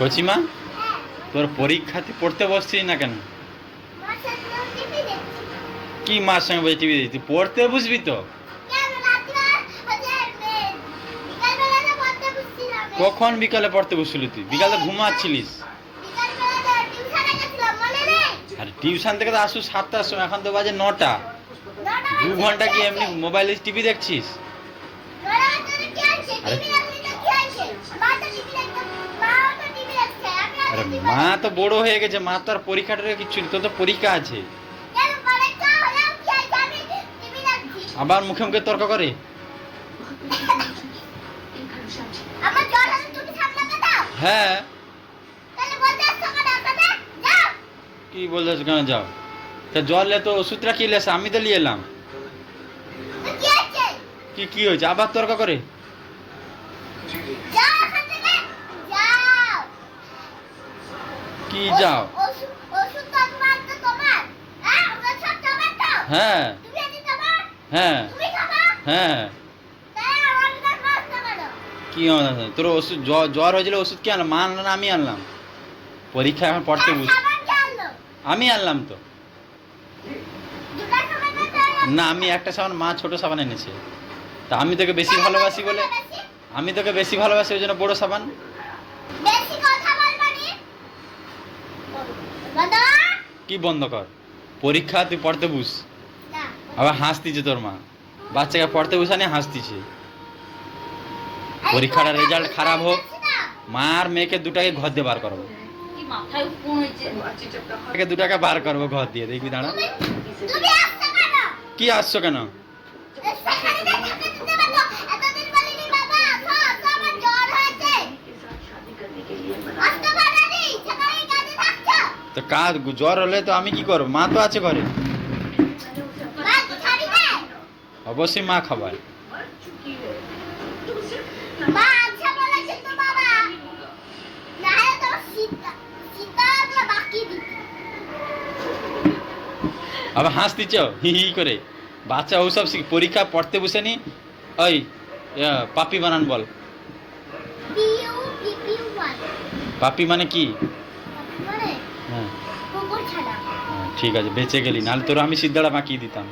কচিমা তোর পরীক্ষাতে পড়তে বসছিস না কেন? কি মার সঙ্গে বসে টিভি দেখছিস? পড়তে বুঝবি তো। কখন বিকালে পড়তে বসছিলি তুই? বিকালে ঘুমাচ্ছিলিস? আর টিউশন থেকে তো আসু সাতটার সময় এখন তো বাজে নটা। দু ঘণ্টা কি এমনি মোবাইলে টিভি দেখছিস? আরে মা তো বড় হয়ে গেছে মা তো আর পরীক্ষাটা কিচ্ছু নেই, তোর তো পরীক্ষা আছে। আবার মুখে মুখে তর্ক করে। হ্যাঁ। কি বলছিস কেন যাও। তা জল তো ওষুধটা কি এসে আমি তো নিয়ে এলাম। কি কি হয়েছে? আবার তর্ক করে যাও এখান থেকে যাও কি যাও? হ্যাঁ হ্যাঁ। হ্যাঁ। হ্যাঁ। কি? তোর ওষুধ জ্বর জ্বর হয়েছিল ওষুধ কে আনলাম? মা আনলো না আমি আনলাম? পরীক্ষা এখন পড়তে বুঝ আমি আনলাম তো। না আমি একটা সাবান মা ছোট সাবান এনেছে। তা আমি তোকে বেশি ভালোবাসি বলে আমি তোকে বেশি ভালোবাসি ওই জন্য বড় সাবান। বেশি কথা কি বন্ধ কর? পরীক্ষা তুই পড়তে বুঝ আবার হাসতিছে তোর মা। বাচ্চাকে পড়তে বসানে হাসতিছে। পরীক্ষাটার রেজাল্ট খারাপ হোক মা আর মেয়েকে দুটাকে ঘর দিয়ে বার করব দুটাকে বার করব ঘর দিয়ে দেখবি দাঁড়া। কি আসছো কেন? তো কাজ জ্বর হলে তো আমি কি করব? মা তো আছে ঘরে। অবশ্যই মা খাবার। আবার হাসতিছ? হি হি করে। বাচ্চা ওসব শিখ- পরীক্ষা পড়তে বসেনি ওই পাপি বানান বল। পাপি মানে কি? ঠিক আছে বেঁচে গেলি। নাহলে তোর আমি সিদ্ধাটা বাঁকিয়ে দিতাম।